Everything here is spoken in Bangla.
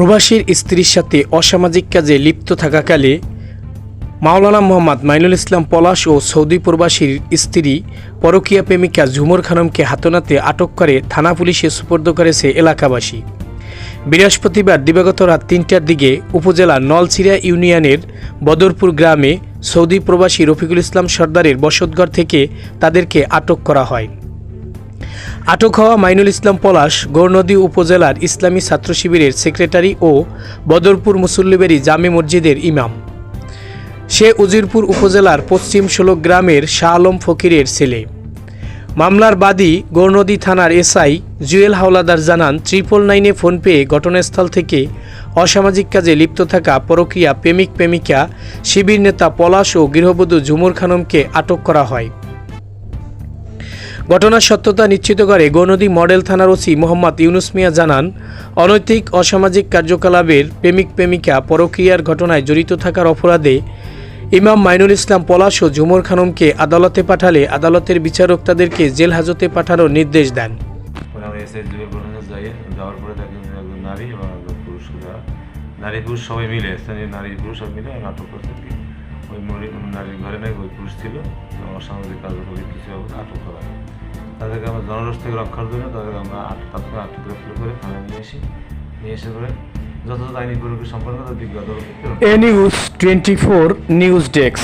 প্রবাসীর স্ত্রীর সাথে অসামাজিক কাজে লিপ্ত থাকাকালে মাওলানা মোহাম্মদ মাইনুল ইসলাম পলাশ ও সৌদি প্রবাসীর স্ত্রী পরকীয়া প্রেমিকা ঝুমর খানমকে হাতনাতে আটক করে থানা পুলিশে সুপর্দ করেছে এলাকাবাসী। বৃহস্পতিবার দিবাগত রাত তিনটার দিকে উপজেলা নলছিরা ইউনিয়নের বদরপুর গ্রামে সৌদি প্রবাসী রফিকুল ইসলাম সর্দারের বসতঘর থেকে তাদেরকে আটক করা হয়। আটক হওয়া মাইনুল ইসলাম পলাশ গৌরনদী উপজেলার ইসলামী ছাত্র শিবিরের সেক্রেটারি ও বদরপুর মুসল্লিবেরি জামে মসজিদের ইমাম। সে উজিরপুর উপজেলার পশ্চিম ষোলক গ্রামের শাহ আলম ফকিরের ছেলে। মামলার বাদী গৌরনদী থানার এসআই জুয়েল হাওলাদার জানান, ট্রিপল নাইনে ফোন পেয়ে ঘটনাস্থল থেকে অসামাজিক কাজে লিপ্ত থাকা পরকীয়া প্রেমিক প্রেমিকা শিবির নেতা পলাশ ও গৃহবধূ ঝুমুর খানমকে আটক করা হয়। ঘটনার সত্যতা নিশ্চিত করে গৌনদী মডেল থানার ওসি মোহাম্মদ ইউনুস মিয়া জানান, অনৈতিক অসামাজিক কার্যকলাপের প্রেমিক প্রেমিকা পরক্রিয়ার ঘটনায় জড়িত থাকার অপরাধে ইমাম মাইনুল ইসলাম পলাশ ও ঝুমর খানমকে আদালতে পাঠালে আদালতের বিচারক তাদেরকে জেল হাজতে পাঠানোর নির্দেশ দেন। নারী নারী পুরুষ সবাই মিলে, স্থানীয় নারী পুরুষ সব মিলে নাটক করছে কি। ওই নারীর ঘরে নাকি ওই পুরুষ ছিল অসামাজিক কিছু আটক করা তাদেরকে আমরা জনরস থেকে রক্ষার জন্য তাদেরকে আমরা আট তাৎক্ষণিক আটক গ্রেফতার করে থানায় নিয়ে আসি নিয়ে এসে করে যথাযথ আইনি পরিবেশ সম্পর্কে তাদের বিজ্ঞ আদালতে প্রেরণ করি। এ news twenty four news desk